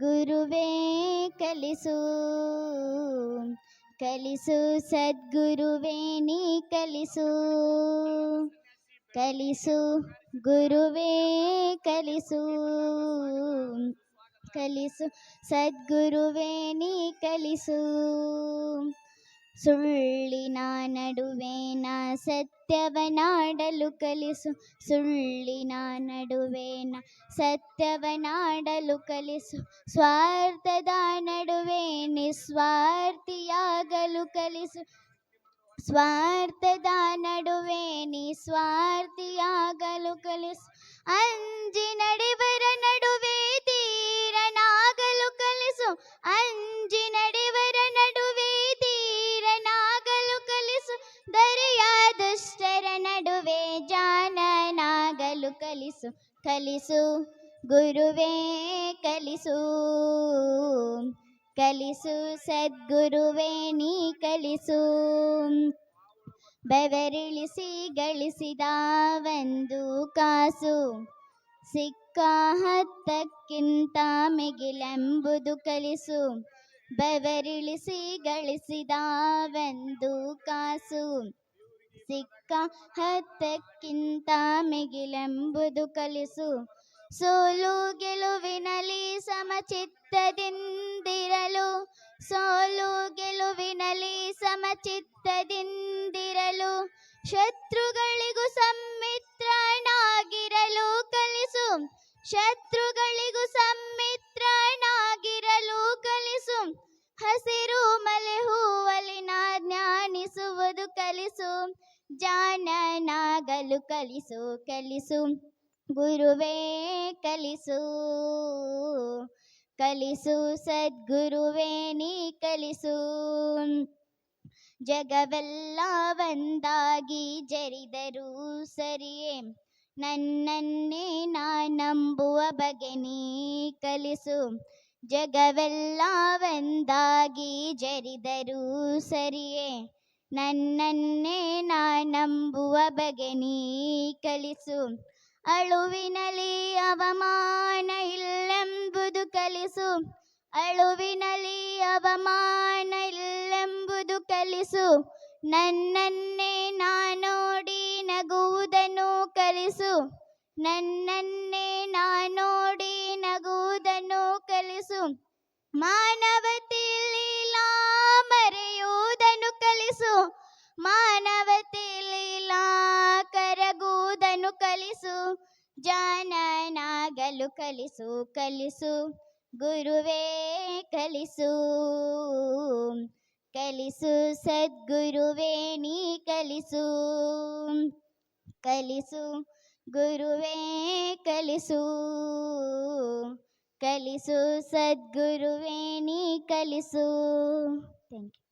ಗುರುವೇ ಕಲಿಸು ಕಲಿಸು ಸದ್ಗುರುವೇ ನೀ ಕಲಿಸು ಕಲಿಸು ಗುರುವೇ ಕಲಿಸು ಕಲಿಸು ಸದ್ಗುರುವೇ ನೀ ಕಲಿಸು ಸುಳ್ಳಿನ ನಡುವೇನ ಸತ್ಯವನಾಡಲು ಕಲಿಸು. ಸುಳ್ಳಿನ ನಡುವೇನ ಸತ್ಯವನಾಡಲು ಕಲಿಸು. ಸ್ವಾರ್ಥದ ನಡುವೆ ನಿಸ್ವಾರ್ಥಿಯಾಗಲು ಕಲಿಸು. ಸ್ವಾರ್ಥದ ನಡುವೆ ನಿಸ್ವಾರ್ಥಿಯಾಗಲು ಕಲಿಸು. ಅಂಜಿ ನಡೆವರ ನಡುವೆ ಜಾನನಾಗಲು ಕಲಿಸು ಕಲಿಸು, ಗುರುವೇ ಕಲಿಸು. ಕಲಿಸು ಸದ್ಗುರುವೇ ನೀ ಕಲಿಸು. ಬೆವರಿಳಿಸಿ ಗಳಿಸಿದ ಒಂದು ಕಾಸು. ಸಿಕ್ಕ ಹತ್ತಕ್ಕಿಂತ ಮಿಗಿಲೆಂಬುದು ಕಲಿಸು. ಬೆವರಿಳಿಸಿ ಗಳಿಸಿದ ಒಂದು ಕಾಸು. ಸಿಕ್ಕ ಹತ್ತಕ್ಕಿಂತ ಮಿಗಿಲೆಂಬುದು ಕಲಿಸು. ಸೋಲು ಗೆಲುವಿನಲ್ಲಿ ಸಮಚಿತ್ತದಿಂದಿರಲು ಸೋಲು ಗೆಲುವಿನಲ್ಲಿ ಸಮಚಿತ್ತದಿಂದಿರಲು ಶತ್ರುಗಳಿಗೂ ಸಮ್ಮಿತ್ರನಾಗಿರಲು ಕಲಿಸು. ಶತ್ರುಗಳಿಗೂ ಜಾನನಾಗಲು ಕಲಿಸು ಕಲಿಸು. ಗುರುವೇ ಕಲಿಸು. ಕಲಿಸು ಸದ್ಗುರುವೇ ನೀ ಕಲಿಸು. ಜಗವೆಲ್ಲ ಒಂದಾಗಿ ಜರಿದರೂ ಸರಿಯೇ. ನನ್ನನ್ನೇ ನಾನಂಬುವ ಬಗೆ ನೀ ಕಲಿಸು. ಜಗವೆಲ್ಲ ಒಂದಾಗಿ ಜರಿದರೂ ಸರಿಯೇ. ನನ್ನನ್ನೇ ನಾನಂಬುವ ಬಗೆ ನೀ ಕಲಿಸು. ಅಳುವಿನಲ್ಲಿ ಅವಮಾನ ಇಲ್ಲೆಂಬುದು ಕಲಿಸು. ಅಳುವಿನಲ್ಲಿ ಅವಮಾನ ಇಲ್ಲೆಂಬುದು ಕಲಿಸು. ನನ್ನನ್ನೇ ನಾನೋಡಿ ನಗುವುದನ್ನು ಕಲಿಸು. ನನ್ನನ್ನೇ ನಾನೋಡಿ ನಗುವುದನ್ನು ಕಲಿಸು. ಮಾನವತೆ ಮಾನವತೆ ಲೀಲಾ ಕರಗುವುದನ್ನು ಕಲಿಸು, ಜಾನನಾಗಲು ಕಲಿಸು ಕಲಿಸು, ಗುರುವೇ ಕಲಿಸು. ಕಲಿಸು ಸದ್ಗುರುವೇ ನೀ ಕಲಿಸು. ಕಲಿಸು ಗುರುವೇ ಕಲಿಸು. ಕಲಿಸು ಸದ್ಗುರುವೇ ನೀ ಕಲಿಸು. Thank you